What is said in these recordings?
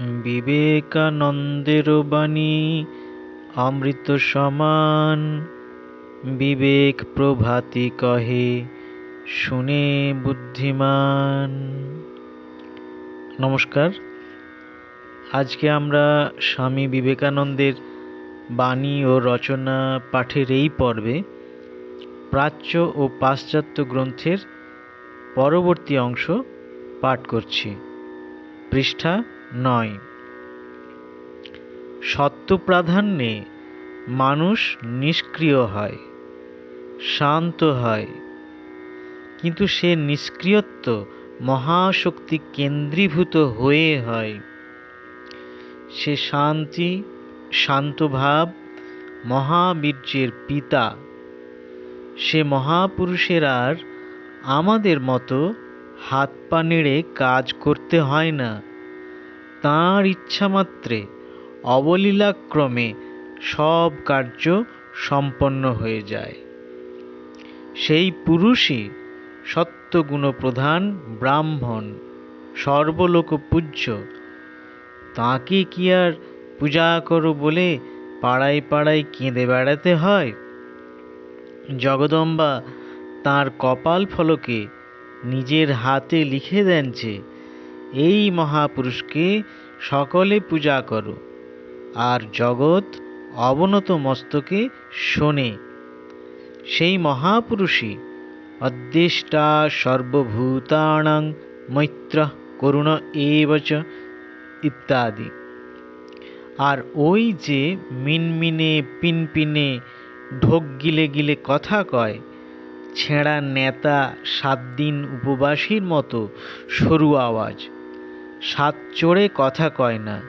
বিবেকানন্দের বাণী অমৃত সমান। বিবেক প্রভাতি কহে, শুনে বুদ্ধিমান। নমস্কার। আজকে আমরা স্বামী বিবেকানন্দের বাণী ও রচনা পাঠের এই পর্বে প্রাচ্য ও পাশ্চাত্য গ্রন্থের পরবর্তী অংশ পাঠ করছি। পৃষ্ঠা নয়। সত্য প্রাধান্যে মানুষ নিষ্ক্রিয় হয়, শান্ত হয়। কিন্তু সে নিষ্ক্রিয়ত্ব মহাশক্তি কেন্দ্রীভূত হয়ে হয়। সে শান্তি, শান্তভাব মহাবীর্যের পিতা। সে মহাপুরুষের আর আমাদের মতো হাত পা নেড়ে কাজ করতে হয় না। তাঁর ইচ্ছামাত্রে অবলীলাক্রমে সব কার্য সম্পন্ন হয়ে যায়। সেই পুরুষই সত্যগুণপ্রধান ব্রাহ্মণ সর্বলোক পূজ্য তাঁকে কি আর পূজা করো বলে পাড়ায় পাড়ায় কেঁদে বেড়াতে হয়? জগদম্বা তাঁর কপাল ফলকে নিজের হাতে লিখে দেন যে এই মহাপুরুষকে সকলে পূজা করো। আর জগৎ অবনত মস্তকে শোনে। সেই মহাপুরুষই অদ্দেষ্টা সর্বভূতানাং মৈত্র করুণ এবচ ইত্যাদি। আর ওই যে মিনমিনে পিনপিনে ঢোক গিলে গিলে কথা কয়, ছেঁড়া নেতা সাত দিন উপবাসীর মতো সরু আওয়াজ। সাত চড়ে কথা কয় না।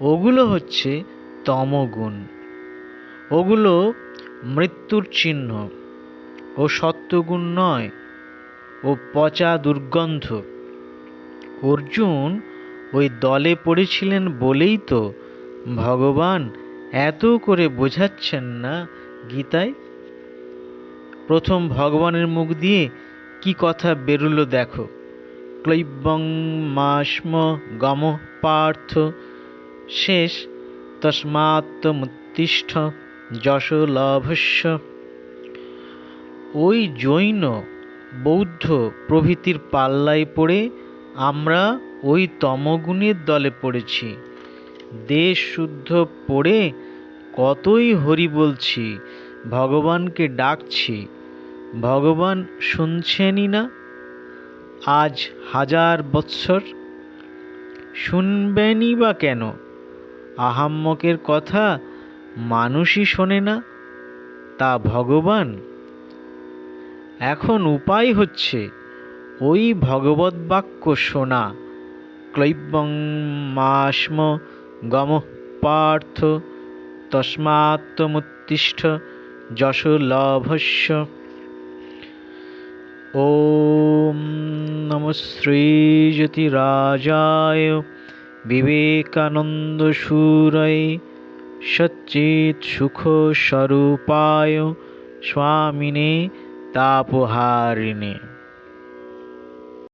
ওগুলো হচ্ছে তমগুণ। ওগুলো মৃত্যুর চিহ্ন। ও সত্যগুণ নয়, ও পচা দুর্গন্ধ। অর্জুন ওই দলে পড়েছিলেন বলেই তো ভগবান এত করে বোঝাচ্ছেন না গীতায়। প্রথম ভগবানের মুখ দিয়ে কি কথা বেরুলো দেখো। ক্লৈবং মাস্ম গম পার্থ। শেষ তস্মাত্মুত্তিষ্ঠ যশ লভস্য। ওই জৈন বৌদ্ধ প্রভৃতির পাল্লায় পড়ে আমরা ওই তমগুণের দলে পড়েছি। দেশ শুদ্ধ পড়ে কতই হরি বলছি, ভগবানকে ডাকছি, ভগবান শুনছেনই না। আজ হাজার বৎসর। শুনবেনই বা কেন? আহাম্মকের কথা মানুষই শোনে না, তা ভগবান। এখন উপায় হচ্ছে, ওই ভগবত বাক্য শোনা। ক্লৈবং মাস্ম গম পার্থ তস্মাত্মুত্তিষ্ঠ যশ লভস্য। ॐ नमः श्रीज्योतिराजाय विवेकानन्दशूरय सच्चित्सुखस्वरूपाय स्वामिने तापहारिणे